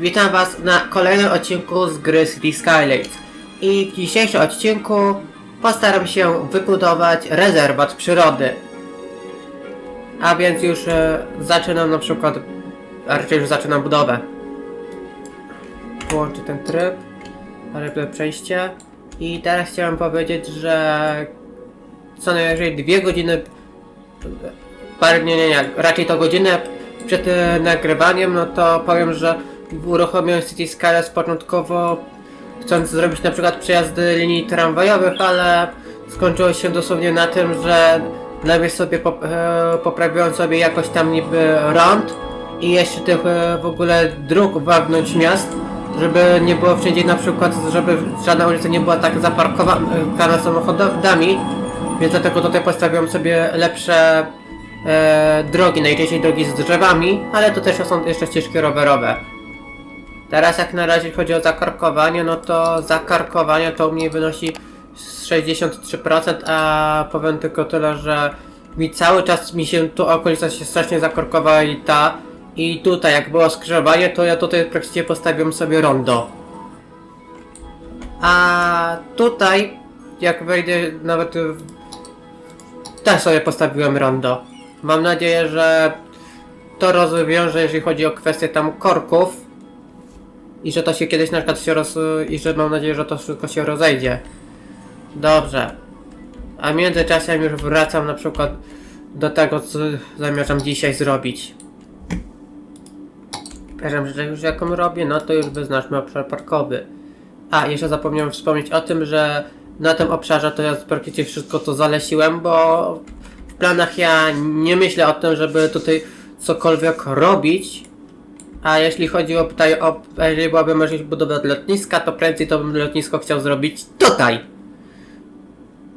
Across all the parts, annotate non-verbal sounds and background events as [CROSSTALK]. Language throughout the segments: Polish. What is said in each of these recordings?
Witam Was na kolejnym odcinku z gry City Skylines. I w dzisiejszym odcinku postaram się wybudować rezerwat przyrody. A więc już e, zaczynam na przykład, a raczej już zaczynam budowę. Włączę ten tryb, ale przejście. I teraz chciałem powiedzieć, że co najwyżej dwie godziny parę, nie, nie, nie, raczej to godzinę przed e, nagrywaniem, no to powiem, że uruchomiłem City Skylines początkowo chcąc zrobić na przykład przejazdy linii tramwajowych, ale skończyło się dosłownie na tym, że najpierw sobie pop, e, poprawiłem sobie jakoś tam niby rąd i jeszcze tych e, w ogóle dróg wewnątrz miast, żeby nie było wszędzie na przykład, żeby żadna ulica nie była tak zaparkowana samochodami, więc dlatego tutaj postawiłem sobie lepsze e, drogi, najczęściej drogi z drzewami, ale to też są jeszcze ścieżki rowerowe. Teraz jak na razie chodzi o zakarkowanie, no to zakarkowanie to u mnie wynosi 63%, a powiem tylko tyle, że mi cały czas mi się tu okolica się strasznie zakorkowała i ta i tutaj jak było skrzyżowanie, to ja tutaj praktycznie postawiłem sobie rondo. A tutaj jak wejdę nawet też sobie postawiłem rondo. Mam nadzieję, że to rozwiąże, jeżeli chodzi o kwestię tam korków i że to się kiedyś na przykład się roz... i że mam nadzieję, że to wszystko się rozejdzie. Dobrze. A w międzyczasie już wracam na przykład do tego, co zamierzam dzisiaj zrobić. Powiem, że już jaką robię, no to już wyznaczmy obszar parkowy. A, jeszcze zapomniałem wspomnieć o tym, że na tym obszarze to ja praktycznie wszystko to zalesiłem, bo w planach ja nie myślę o tym, żeby tutaj cokolwiek robić, a jeśli chodzi o tutaj, o, jeżeli byłaby możliwość budowy lotniska, to prędzej to bym lotnisko chciał zrobić tutaj.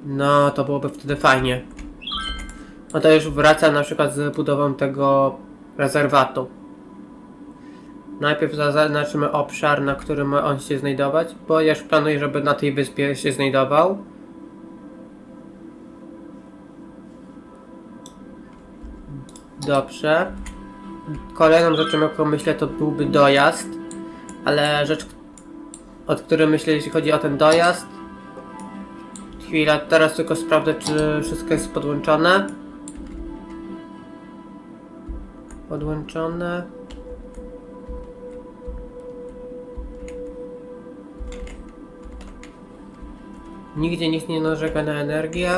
No, to byłoby wtedy fajnie. No to już wracam na przykład z budową tego rezerwatu. Najpierw zaznaczymy obszar, na którym ma on się znajdować, bo ja już planuję, żeby na tej wyspie się znajdował. Dobrze. Kolejną rzeczą, jaką myślę, to byłby dojazd. Ale rzecz, od której myślę, jeśli chodzi o ten dojazd. Chwila, teraz tylko sprawdzę, czy wszystko jest podłączone. Podłączone. Nigdzie nic nie narzeka na energię.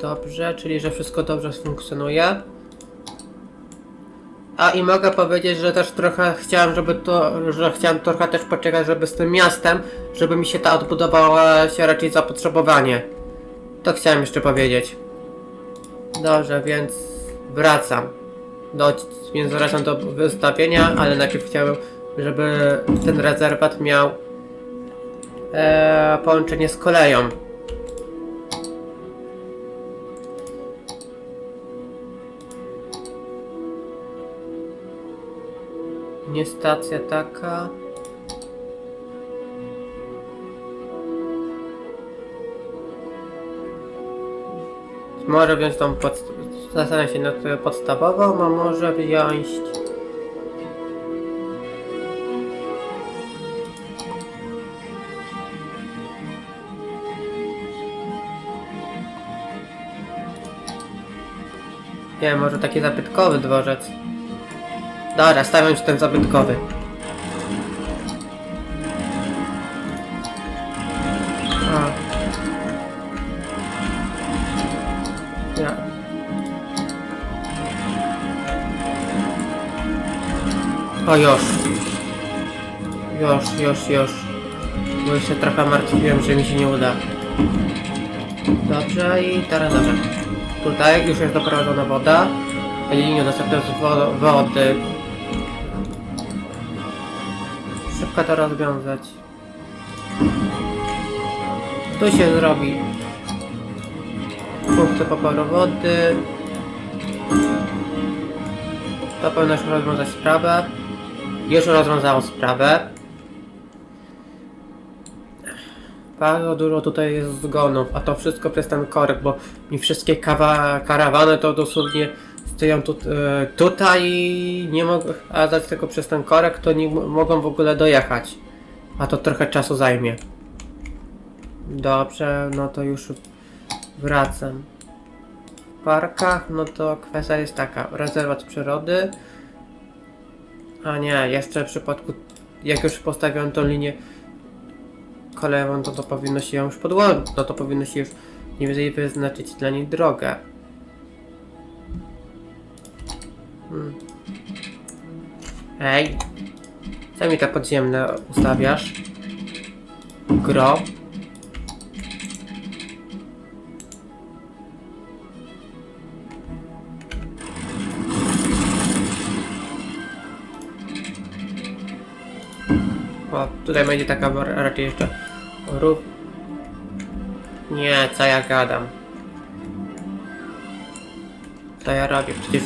Dobrze, czyli że wszystko dobrze funkcjonuje. A i mogę powiedzieć, że też trochę chciałem, żeby to, że chciałem trochę też poczekać, żeby z tym miastem, żeby mi się ta odbudowała się raczej zapotrzebowanie. To chciałem jeszcze powiedzieć. Dobrze, więc wracam. Do, więc wracam do wystawienia, ale najpierw chciałem, żeby ten rezerwat miał e, połączenie z koleją. Nie stacja taka. Może wziąć tą pod... Zastanawiam się nad podstawową, a może wziąć... Nie może taki zabytkowy dworzec. Dobra, stawiam się ten zabytkowy. Ja. O już. Już, już, już. Bo już się trochę martwiłem, że mi się nie uda. Dobrze i teraz dobra. Tutaj już jest doprowadzona woda. Linię dostępną z wo wody. Szybko to rozwiązać. Tu się zrobi punkty poboru wody. To powinno już rozwiązać sprawę. Już rozwiązało sprawę. Bardzo dużo tutaj jest zgonów, a to wszystko przez ten korek, bo mi wszystkie kawa karawany to dosłownie stoją tu, e, tutaj i nie mogą, a dać tylko przez ten korek, to nie mogą w ogóle dojechać. A to trochę czasu zajmie. Dobrze, no to już wracam. W parkach, no to kwestia jest taka, rezerwat przyrody. A nie, jeszcze w przypadku, jak już postawiłem tą linię kolejową, to to powinno się już podłączyć, no to powinno się już nie więcej wyznaczyć dla niej drogę. Hmm. Ej, co mi te podziemne ustawiasz? Gro. O, tutaj będzie taka raczej jeszcze rów. Nie, co ja gadam? Co ja robię? Przecież...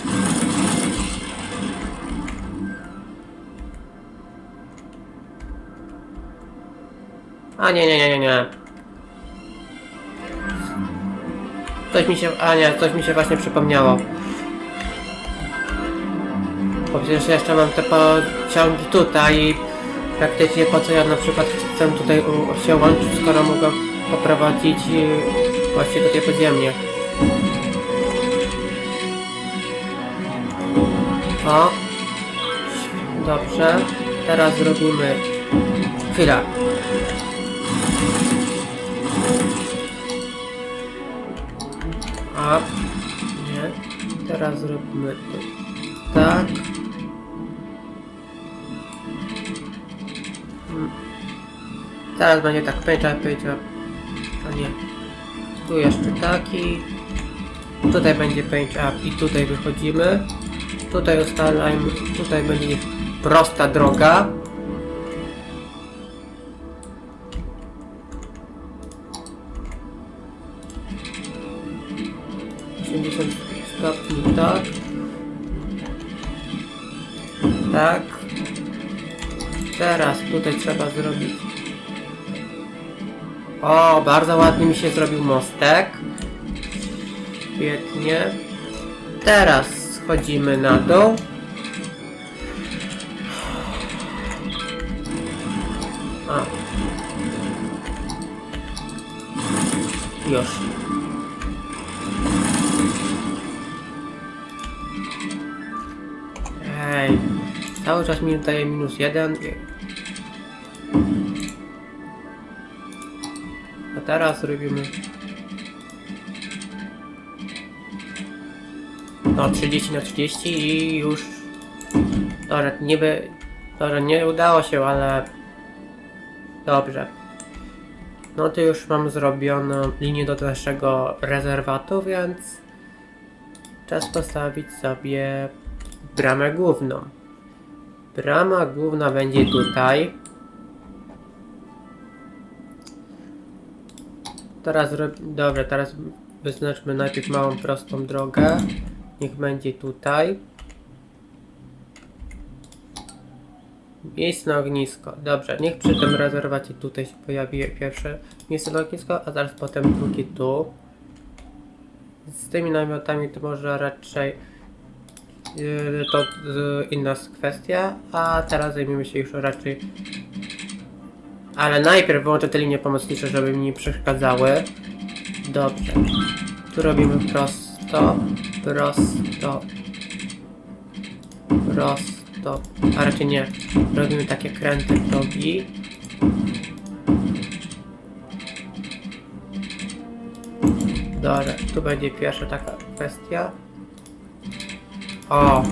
Nie, nie, nie, nie, nie. Coś mi się... A nie, coś mi się właśnie przypomniało. Bo przecież jeszcze mam te pociągi tutaj i praktycznie po co ja na przykład chcę tutaj się łączyć, skoro mogę poprowadzić y, właśnie tutaj podziemnie. O! Dobrze. Teraz zrobimy... Chwila. Nie. Teraz zrobimy to tak. Hmm. Teraz będzie tak pęcza, pęcza. A nie. Tu jeszcze taki. Tutaj będzie paint up i tutaj wychodzimy. Tutaj ustalajmy, tutaj będzie prosta droga. Tutaj trzeba zrobić. O, bardzo ładnie mi się zrobił mostek. Świetnie. Teraz schodzimy na dół. A. Już. Ej, cały czas mi daje minus jeden. Teraz robimy. No 30 na 30 i już. Dobra, niby Dobra, nie udało się, ale Dobrze. No to już mam zrobioną linię do naszego rezerwatu, więc Czas postawić sobie bramę główną. Brama główna będzie tutaj Teraz. Dobra, teraz wyznaczmy najpierw małą prostą drogę. Niech będzie tutaj. Miejsce na ognisko. Dobrze, niech przy tym rezerwacie tutaj się pojawi pierwsze miejsce na ognisko, a zaraz potem drugie tu. Z tymi namiotami to może raczej yy, to yy, inna kwestia, a teraz zajmiemy się już raczej ale najpierw wyłączę te linie pomocnicze, żeby mi nie przeszkadzały. Dobrze. Tu robimy prosto, prosto, prosto, a raczej nie. Robimy takie kręte drogi. Dobra, tu będzie pierwsza taka kwestia. O,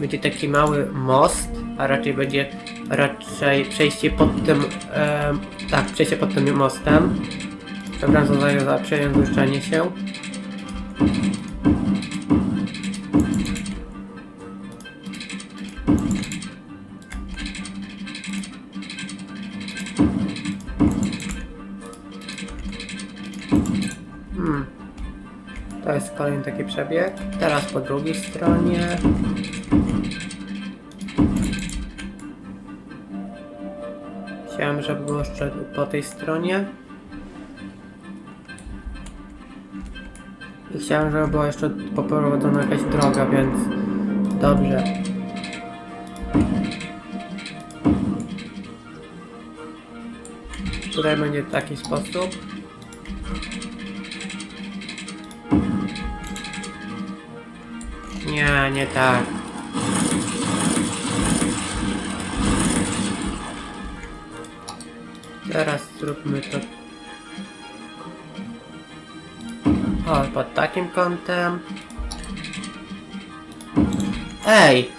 będzie taki mały most, a raczej będzie raczej przejście pod tym, em, tak, przejście pod tym mostem. Przepraszam za, za przejęzyczenie się. Hmm. To jest kolejny taki przebieg. Teraz po drugiej stronie. Żeby było jeszcze po tej stronie. I chciałem, żeby była jeszcze poprowadzona jakaś droga, więc dobrze. Tutaj będzie taki sposób. Nie, nie tak. Teraz zróbmy to. O, pod takim kątem. Ej!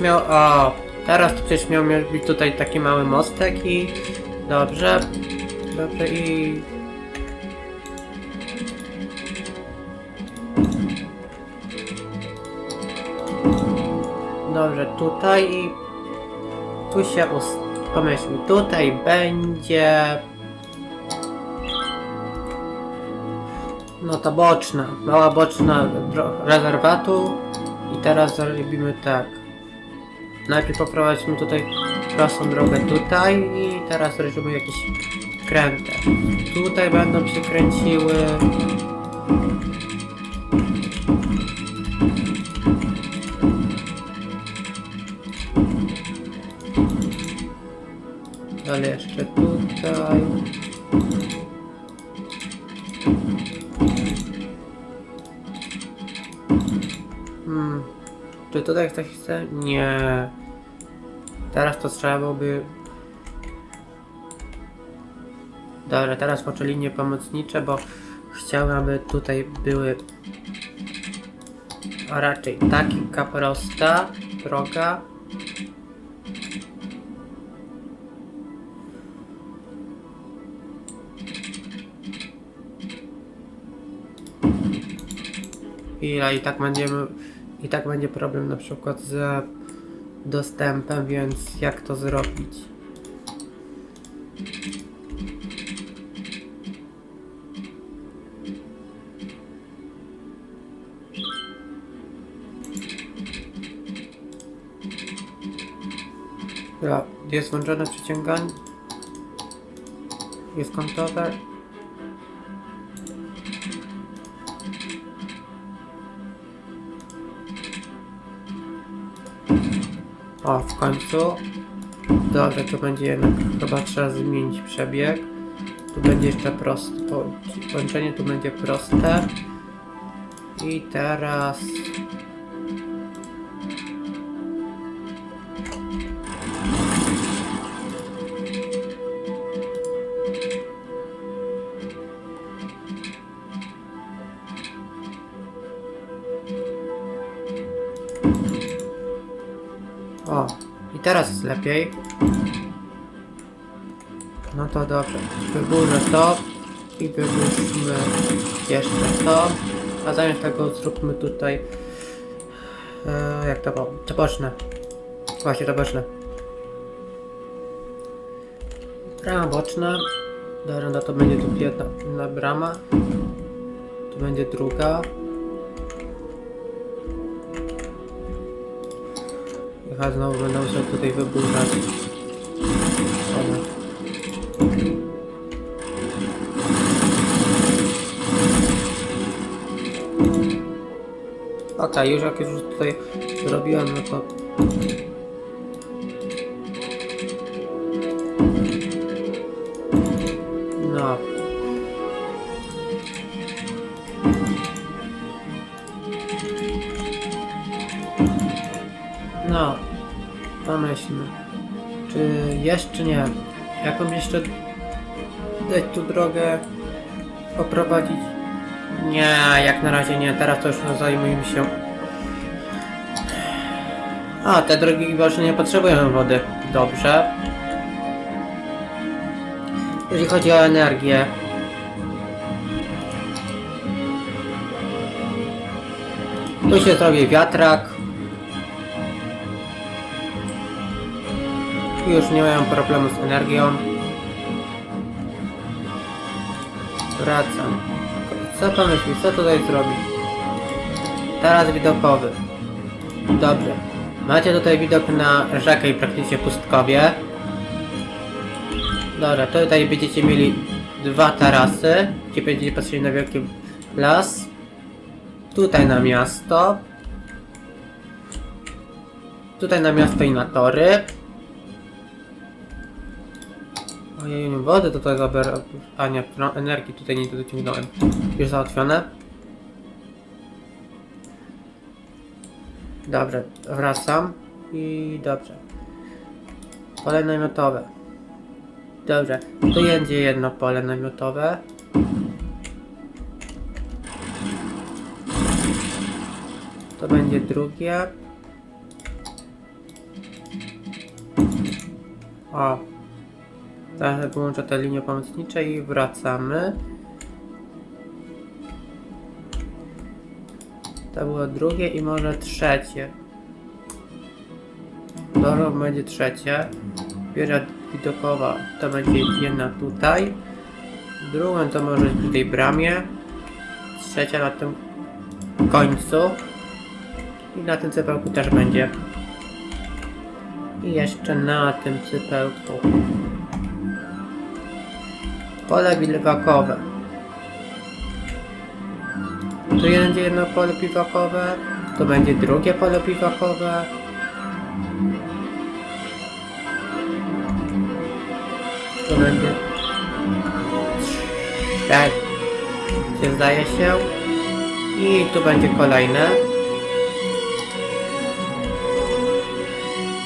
Miał. O! Teraz to przecież miał być tutaj taki mały mostek i. Dobrze. Dobrze i. Dobrze, tutaj i. Tu się pomyślmy. Tutaj będzie. No to boczna, mała boczna rezerwatu i teraz zrobimy tak. Najpierw poprowadźmy tutaj prostą drogę tutaj i teraz zrobimy jakieś kręte. Tutaj będą się kręciły. Dalej jeszcze tutaj. Tutaj ktoś chce? Nie. Teraz to trzeba byłoby... Dobra, teraz poczę linie pomocnicze, bo chciałem, aby tutaj były... A raczej taka prosta droga. I tak będziemy, i tak będzie problem na przykład z dostępem, więc jak to zrobić? Ja, jest włączone przyciąganie. Jest kątowe. O, w końcu. Dobrze, to będzie jednak chyba trzeba zmienić przebieg. Tu będzie jeszcze proste. Po, połączenie tu będzie proste. I teraz. Lepiej. No to dobrze. Wyburzę to i wyburzmy jeszcze to. A zamiast tego zróbmy tutaj. E, jak to było? To boczne. Właśnie to boczne. Brama boczna. Dobra, no to będzie tu jedna, jedna brama. Tu będzie druga. Chyba znowu będę musiał tutaj wyburzać. Dobra. Okej, już jak już tutaj zrobiłem, no to... Czy jeszcze nie? Jaką jeszcze dać tu drogę poprowadzić? Nie, jak na razie nie. Teraz to już zajmujemy się. A, te drogi właśnie nie potrzebują wody. Dobrze. Jeżeli chodzi o energię. Tu się zrobi wiatrak. Już nie mają problemu z energią. Wracam. Co pomyślisz, co tutaj zrobić? Teraz widokowy. Dobrze. Macie tutaj widok na rzekę i praktycznie pustkowie. Dobra, tutaj będziecie mieli dwa tarasy, gdzie będziecie patrzyli na wielki las. Tutaj na miasto. Tutaj na miasto i na tory. Ojej, wody tego zabiera. A nie, energii tutaj nie dociągnąłem. Już załatwione. Dobrze, wracam. I dobrze. Pole namiotowe. Dobrze, tu będzie jedno pole namiotowe. To będzie drugie. O. Teraz wyłączę te linie pomocnicze i wracamy. To było drugie i może trzecie. Dobro będzie trzecie. Wieża widokowa to będzie jedna tutaj. Drugą to może być przy tej bramie. Trzecia na tym końcu. I na tym cypełku też będzie. I jeszcze na tym cypełku. Pole bilwakowe. Tu będzie jedno pole piwakowe, to będzie drugie pole piwakowe. To będzie tak się zdaje się i tu będzie kolejne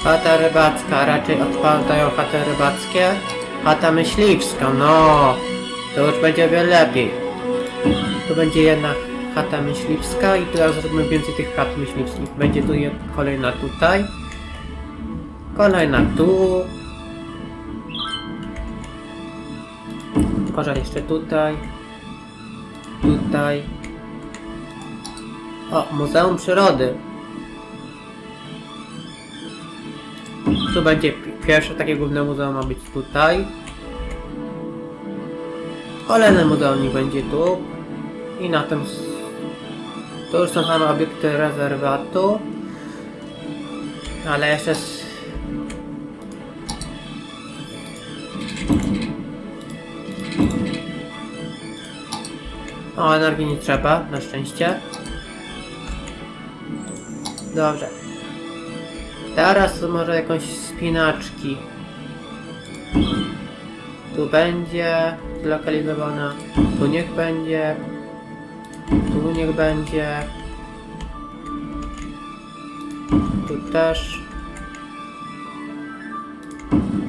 chata rybacka raczej odpadają chaty rybackie chata myśliwska no to już będzie o wiele lepiej tu będzie jedna chata myśliwska i teraz zrobimy więcej tych chat myśliwskich. Będzie tu kolejna tutaj. Kolejna tu. Może jeszcze tutaj. Tutaj. O, Muzeum Przyrody. Tu będzie pierwsze takie główne muzeum ma być tutaj. Kolejne muzeum nie będzie tu. I na tym to już są same obiekty rezerwatu. Ale jeszcze s- O, energii nie trzeba, na szczęście. Dobrze. Teraz może jakąś spinaczki. Tu będzie zlokalizowana. Tu niech będzie. Tu niech będzie. Tu też.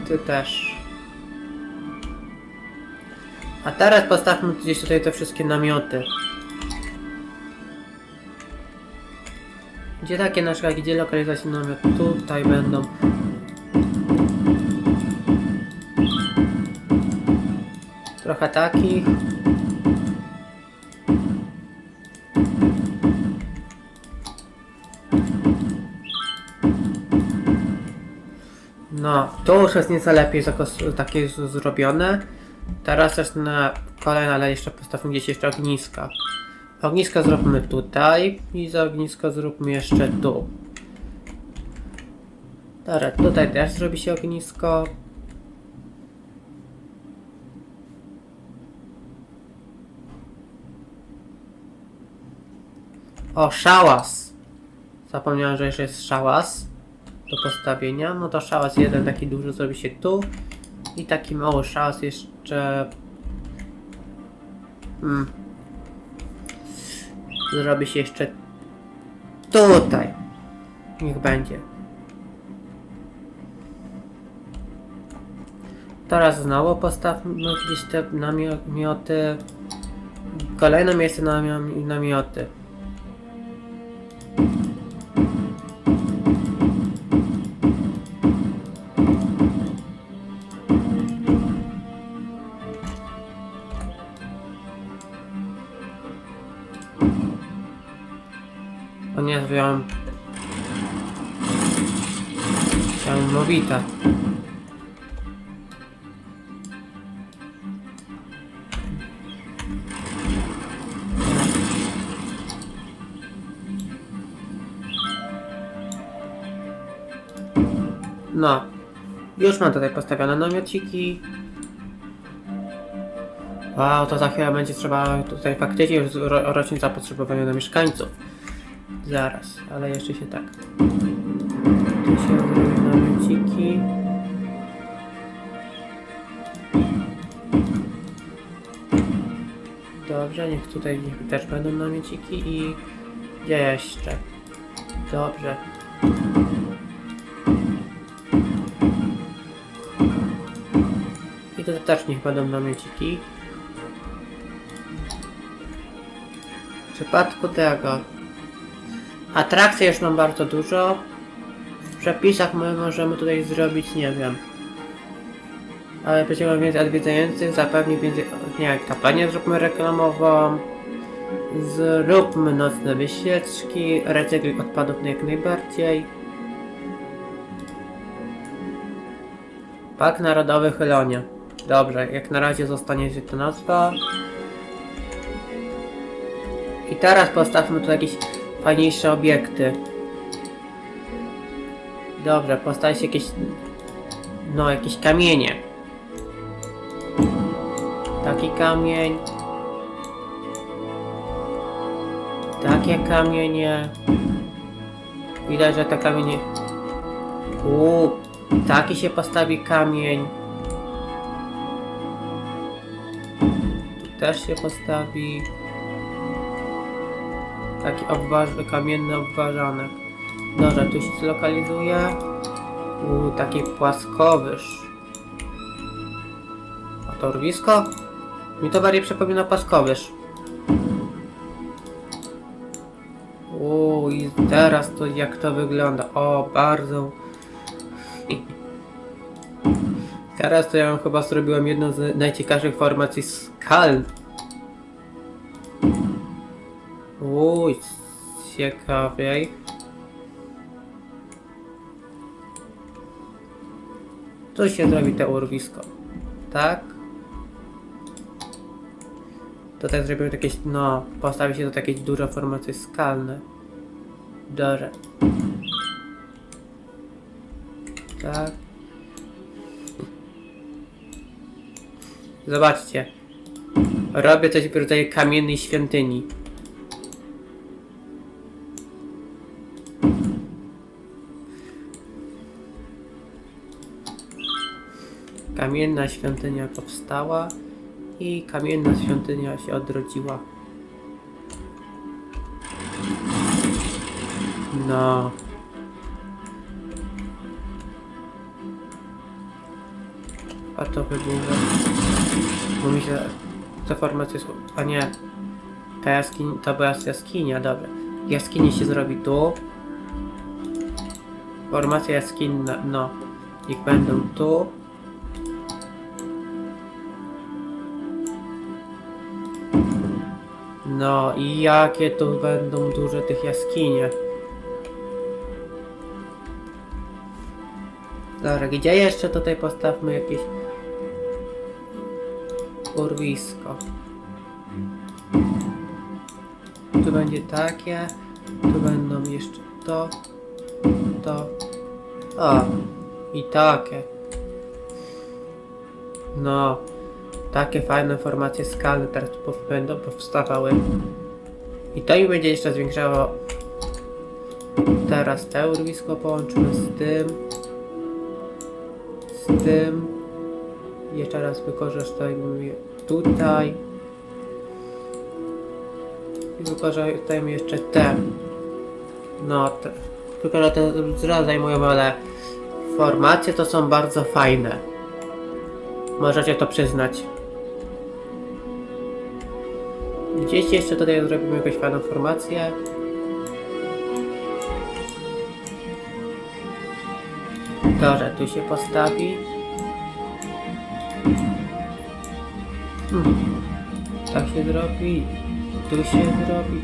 Tu też. A teraz postawmy gdzieś tutaj te wszystkie namioty. Gdzie takie na przykład, gdzie lokalizacja namiot? Tutaj będą. Trochę takich. No, to już jest nieco lepiej takie zrobione. Teraz jest na kolejne, ale jeszcze postawmy gdzieś jeszcze ogniska. Ognisko zróbmy tutaj i za ognisko zróbmy jeszcze tu. Dobra, tutaj też zrobi się ognisko. O, szałas! Zapomniałem, że jeszcze jest szałas do postawienia. No to szałas jeden taki duży zrobi się tu. I taki mały szałas jeszcze... Hmm. Zrobi się jeszcze tutaj. Niech będzie. Teraz znowu postawmy gdzieś te namioty. Kolejne miejsce na namio- namioty. Już mam tutaj postawione namiociki. Wow, to za chwilę będzie trzeba tutaj faktycznie już ro zapotrzebowania na mieszkańców. Zaraz, ale jeszcze się tak. Tu się namiociki. Dobrze, niech tutaj niech też będą namiociki i gdzie jeszcze? Dobrze. Też niech będą namiociki. W przypadku tego atrakcji już mam bardzo dużo. W przepisach my możemy tutaj zrobić, nie wiem. Ale będziemy więcej odwiedzających, zapewni więcej, nie kampanię zróbmy reklamową. Zróbmy nocne wyścieczki, recykling odpadów jak najbardziej. Park Narodowy Chylonia. Dobrze, jak na razie zostanie ta nazwa. I teraz postawmy tu jakieś fajniejsze obiekty. Dobrze, postawić jakieś... No, jakieś kamienie. Taki kamień. Takie kamienie. Widać, że te kamienie... Uuu, taki się postawi kamień. Też się postawi. Taki obważ, kamienny obwarzanek. Dobrze, tu się zlokalizuje. Uuu, taki płaskowyż. A to urwisko? Mi to bardziej przypomina płaskowyż. Uuu, i teraz to jak to wygląda. O, bardzo. [LAUGHS] Teraz to ja chyba zrobiłem jedną z najciekawszych formacji skal. Uuu, ciekawiej. Tu się zrobi to urwisko. Tak? Tutaj zrobimy jakieś, no, postawi się to jakieś duże formacje skalne. Dobrze. Tak. Zobaczcie. Robię coś w rodzaju kamiennej świątyni. Kamienna świątynia powstała i kamienna świątynia się odrodziła. No. A to wygląda. Bo mi się ta formacja jest. A nie. Ta jaskinia. To była jaskinia, dobra. Jaskinie się zrobi tu. Formacja jaskinna, no. Niech będą tu. No i jakie tu będą duże tych jaskinie. Dobra, gdzie jeszcze tutaj postawmy jakieś urwisko? Tu będzie takie, tu będą jeszcze to, to, o, i takie. No, takie fajne formacje skalne teraz będą powstawały. I to mi będzie jeszcze zwiększało. Teraz te urwisko połączymy z tym. Z tym. Jeszcze raz wykorzystajmy tutaj. I wykorzystajmy jeszcze te. No, te. Tylko, że te zra zajmują, ale formacje to są bardzo fajne. Możecie to przyznać. Gdzieś jeszcze tutaj zrobimy jakąś fajną formację. Dobrze, tu się postawi. Hmm. Tak się zrobi. Tu się zrobi.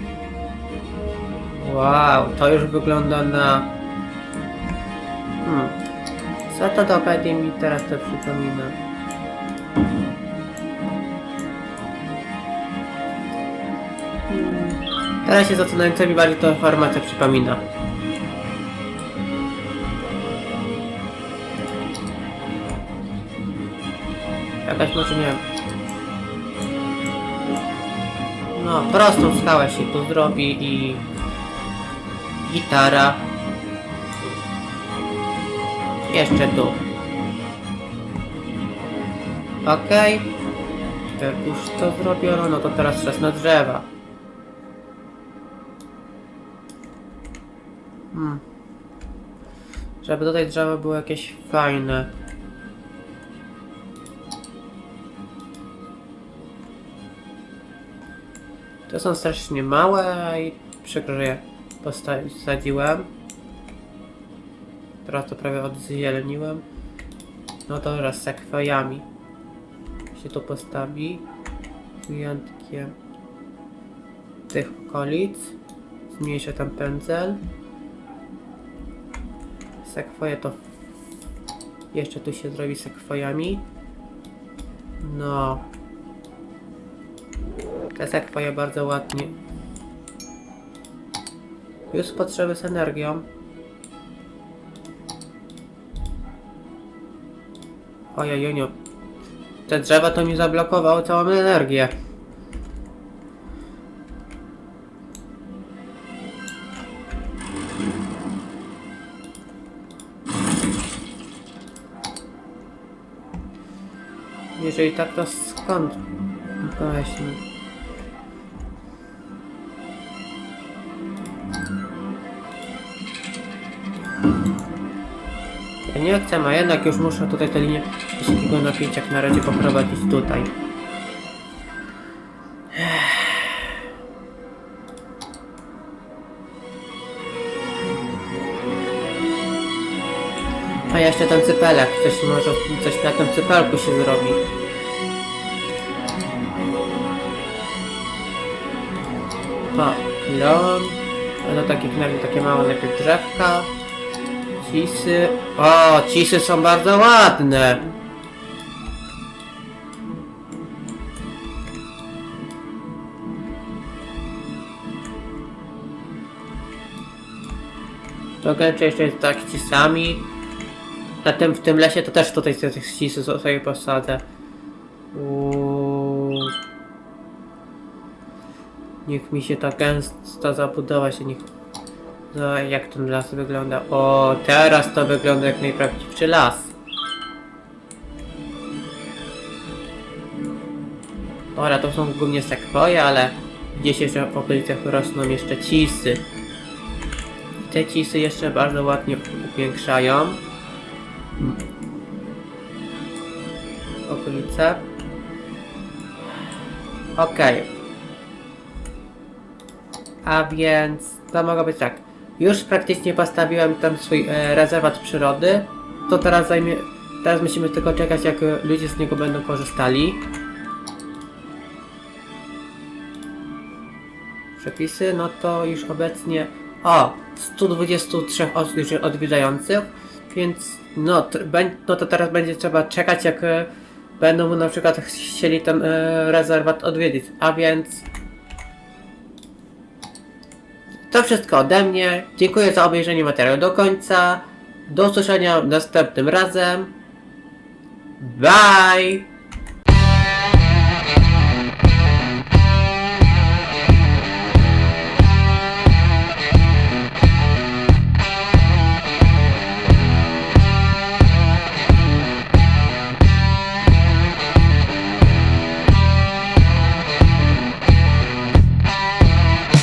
Wow, to już wygląda na... Hmm. Co to dokładnie mi teraz to przypomina? Hmm. Teraz się zastanawiam, co mi bardziej to formacja przypomina. Jakaś może nie wiem. No, prostą skałę się tu zrobi i... Gitara. Jeszcze tu. Okej. Jak już to zrobiono, no to teraz czas na drzewa. Hmm. Żeby tutaj drzewa były jakieś fajne. To są strasznie małe i przykro, że je posadziłem. Teraz to prawie odzieleniłem. No to teraz z sekwojami się to postawi. Wyjątkiem tych okolic. Zmniejszę tam pędzel. Sekwoje to jeszcze tu się zrobi sekwojami. No. Te sekwoje bardzo ładnie. Już potrzeby z energią. Ojej, Te drzewa to mi zablokowało całą energię. Jeżeli tak, to skąd? Właśnie. Nie chcę, a jednak już muszę tutaj tę linię wysokiego napięcia jak na razie poprowadzić tutaj. A jeszcze ten cypelek, coś może, coś na tym cypelku się zrobi. O, klon. No tak jak nagle takie małe najpierw drzewka. Cisy. O, cisy są bardzo ładne. Gęcze jeszcze tak cisami. Na tym, w tym lesie to też tutaj te tych cisy sobie posadzę. Uuu. Niech mi się ta gęsta zabudowa się niech... No jak ten las wygląda? O, teraz to wygląda jak najprawdziwszy las. Ora, to są głównie sekwoje, ale gdzieś jeszcze w okolicach rosną jeszcze cisy. Te cisy jeszcze bardzo ładnie upiększają okolice. Okej. A więc to mogło być tak. Już praktycznie postawiłem tam swój e, rezerwat przyrody. To teraz zajmie. Teraz musimy tylko czekać, jak e, ludzie z niego będą korzystali. Przepisy, no to już obecnie. O! 123 osób już odwiedzających, więc no, no to teraz będzie trzeba czekać, jak e, będą na przykład chcieli ten e, rezerwat odwiedzić. A więc to wszystko ode mnie. Dziękuję za obejrzenie materiału do końca. Do usłyszenia następnym razem. Bye!